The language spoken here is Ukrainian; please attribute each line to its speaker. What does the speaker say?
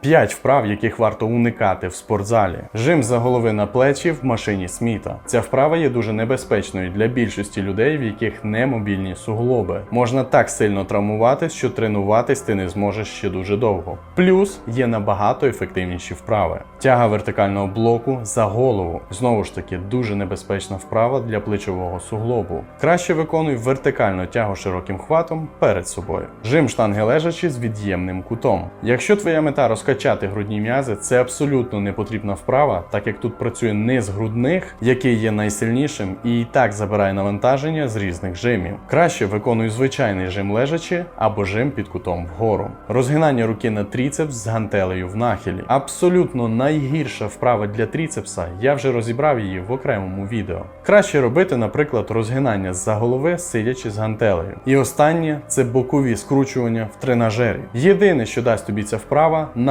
Speaker 1: 5 вправ, яких варто уникати в спортзалі. Жим за голови на плечі в машині Сміта. Ця вправа є дуже небезпечною для більшості людей, в яких немобільні суглоби. Можна так сильно травмуватись, що тренуватись ти не зможеш ще дуже довго. Плюс є набагато ефективніші вправи. Тяга вертикального блоку за голову. Знову ж таки, дуже небезпечна вправа для плечового суглобу. Краще виконуй вертикальну тягу широким хватом перед собою. Жим штанги лежачи з від'ємним кутом. Якщо твоя мета розкачати грудні м'язи, це абсолютно не потрібна вправа, так як тут працює низ грудних, який є найсильнішим і і так забирає навантаження з різних жимів. Краще виконуй звичайний жим лежачи або жим під кутом вгору. Розгинання руки на тріцепс з гантелею в нахилі. Абсолютно найгірша вправа для тріцепса. Я вже розібрав її в окремому відео. Краще робити, наприклад, розгинання з-за голови, сидячи з гантелею. І останнє це бокові скручування в тренажері. Єдине, що дасть тобі ця вправа, на